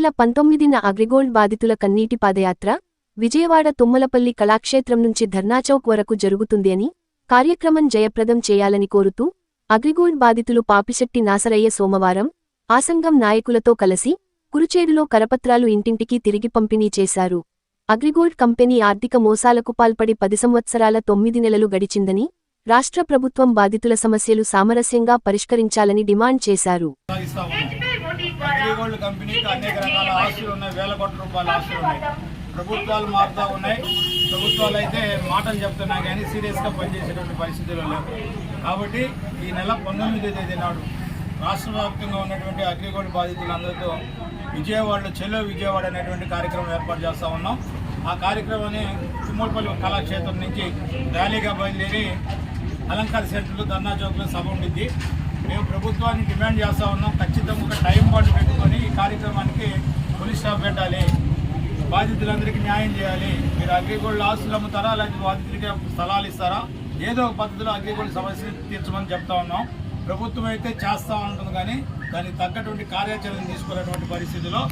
రెండువేల పంతొమ్మిదిన అగ్రిగోల్డ్ బాధితుల కన్నీటి పాదయాత్ర విజయవాడ తుమ్మలపల్లి కళాక్షేత్రం నుంచి ధర్నాచౌక్ వరకు జరుగుతుంది అని కార్యక్రమం జయప్రదం చేయాలని కోరుతూ అగ్రిగోల్డ్ బాధితులు పాపిశెట్టి నాసరయ్య సోమవారం ఆసంగం నాయకులతో కలిసి కురుచేడులో కరపత్రాలు ఇంటింటికి తిరిగి పంపిణీ చేశారు. అగ్రిగోల్డ్ కంపెనీ ఆర్థిక మోసాలకు పాల్పడి పది సంవత్సరాల తొమ్మిది నెలలు గడిచిందని రాష్ట్ర ప్రభుత్వం బాధితుల సమస్యలు సామరస్యంగా పరిష్కరించాలని డిమాండ్ చేశారు. అగ్రిగోల్డ్ కంపెనీకి అనేక రకాల ఆస్తులు ఉన్నాయి. వేల కోట్ల రూపాయల ఆస్తులు ఉన్నాయి. ప్రభుత్వాలు మారుతూ ఉన్నాయి. ప్రభుత్వాలు అయితే మాటలు చెప్తున్నాయి కానీ సీరియస్గా పనిచేసేటువంటి పరిస్థితులు లేవు. కాబట్టి ఈ నెల పంతొమ్మిదో తేదీ నాడు రాష్ట్ర వ్యాప్తంగా ఉన్నటువంటి అగ్రిగోల్డ్ బాధితులందరితో విజయవాడలో చెలో విజయవాడ అనేటువంటి కార్యక్రమం ఏర్పాటు చేస్తూ ఉన్నాం. ఆ కార్యక్రమాన్ని తుమ్మలపల్లి కళాక్షేత్రం నుంచి ర్యాలీగా బయలుదేరి అలంకార సెంటర్లో ధర్నా చౌక్లో సభ ఉండిద్ది. మేము ప్రభుత్వాన్ని డిమాండ్ చేస్తూ ఉన్నాం. ఖచ్చితంగా ఒక టైం పాటు స్టాప్ పెట్టాలి. బాధితులందరికీ న్యాయం చేయాలి. మీరు అగ్రిగోల్డ్ ఆస్తులు అమ్ముతారా? లేకపోతే బాధితులకే స్థలాలు ఇస్తారా? ఏదో ఒక పద్ధతిలో అగ్రిగోల్డ్ సమస్యలు తీర్చమని చెప్తా ఉన్నాం. ప్రభుత్వం అయితే చేస్తూ ఉంటుంది కానీ దానికి తగ్గటువంటి కార్యాచరణ తీసుకున్నటువంటి పరిస్థితిలో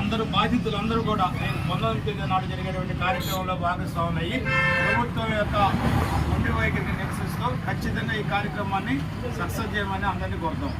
అందరూ బాధితులందరూ కూడా నేను పంతొమ్మిది తేదీ నాడు జరిగేటువంటి కార్యక్రమంలో భాగస్వాములయ్యి ప్రభుత్వం యొక్క ఉండి వైఖరిని నిరసిస్తూ ఖచ్చితంగా ఈ కార్యక్రమాన్ని సక్సెస్ చేయమని అందరినీ కోరుతాం.